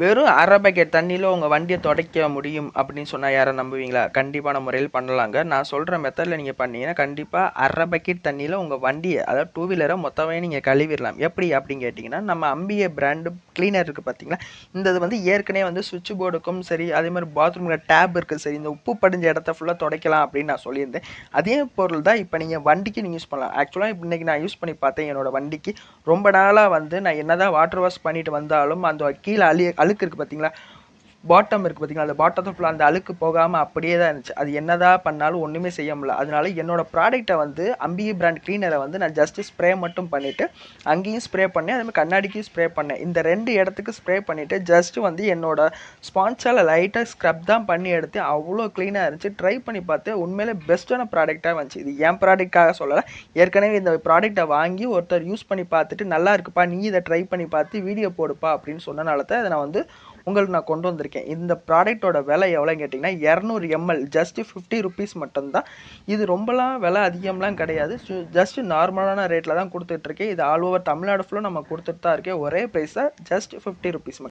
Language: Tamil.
வெறும் அரை பக்கெட் தண்ணியில் உங்கள் வண்டியை துடைக்க முடியும் அப்படின்னு சொன்னால் யாரை நம்புவீங்களா? கண்டிப்பான முறையில் பண்ணலாங்க. நான் சொல்கிற மெத்தடில் நீங்கள் பண்ணீங்கன்னா கண்டிப்பாக அரை பக்கெட் தண்ணியில் உங்கள் வண்டியை அதாவது டூ வீலரை மொத்தமே நீங்கள் கழுவிடலாம். எப்படி அப்படின்னு கேட்டிங்கன்னா நம்ம அம்பிய பிராண்டு க்ளீனர் இருக்குது பார்த்தீங்களா இந்த இது வந்து ஏற்கனவே வந்து சுவிட்ச் போர்டுக்கும் சரி அதே மாதிரி பாத்ரூமில் டேப் இருக்குது சரி இந்த உப்பு படிஞ்ச இடத்த ஃபுல்லாக துடைக்கலாம் அப்படின்னு நான் சொல்லியிருந்தேன். அதே பொருள் தான் இப்போ நீங்கள் வண்டிக்கு நீங்கள் யூஸ் பண்ணலாம். ஆக்சுவலாக இப்போ இன்றைக்கி நான் யூஸ் பண்ணி பார்த்தேன் என்னோட வண்டிக்கு. ரொம்ப நாளாக வந்து நான் என்ன தான் வாட்டர் வாஷ் பண்ணிட்டு வந்தாலும் அந்த கீழே அழு அழுக்கு இருக்குது பார்த்தீங்களா பாட்டம் இருக்குது பார்த்தீங்களா அந்த பாட்டத்தை ஃபுல்லாக அந்த அழுக்கு போகாமல் அப்படியே தான் இருந்துச்சு. அது என்னதான் பண்ணாலும் ஒன்றுமே செய்ய முடியல. அதனால என்னோட ப்ராடக்ட்டை வந்து அம்பிகை பிராண்ட் க்ளீனரை வந்து நான் ஜஸ்ட் ஸ்ப்ரே மட்டும் பண்ணிவிட்டு அங்கேயும் ஸ்ப்ரே பண்ணேன். அதேமாதிரி கண்ணாடிக்கும் ஸ்ப்ரே பண்ணேன். இந்த ரெண்டு இடத்துக்கு ஸ்ப்ரே பண்ணிவிட்டு ஜஸ்ட் வந்து என்னோட ஸ்பான்ஸால் லைட்டாக ஸ்க்ரப் தான் பண்ணி எடுத்து அவ்வளோ க்ளீனாக இருந்துச்சு. ட்ரை பண்ணி பார்த்து உண்மையிலே பெஸ்ட்டான ப்ராடக்டாக வந்துச்சு. இது என் ப்ராடக்டாக சொல்லலை. ஏற்கனவே இந்த ப்ராடக்ட்டை வாங்கி ஒருத்தர் யூஸ் பண்ணி பார்த்துட்டு நல்லா இருக்குப்பா நீ இதை ட்ரை பண்ணி பார்த்து வீடியோ போடுப்பா அப்படின்னு சொன்னனால தான் இதை நான் வந்து உங்களுக்கு நான் கொண்டு வந்திருக்கேன். இந்த ப்ராடக்ட்டோட விலை எவ்வளோன்னு கேட்டிங்கன்னா இரநூறு எம்எல் ஜஸ்ட்டு ஃபிஃப்டி ருபீஸ் மட்டும்தான். இது ரொம்பலாம் விலை அதிகம்லாம் கிடையாது. ஜஸ்ட் நார்மலான ரேட்டில் தான் கொடுத்துட்ருக்கேன் இது ஆல் ஓவர் தமிழ்நாடு ஃபுல்லாக நம்ம கொடுத்துட்டு தான் இருக்கேன். ஒரே ப்ரைஸாக ஜஸ்ட் ஃபிஃப்டி ருபீஸ் மட்டும்.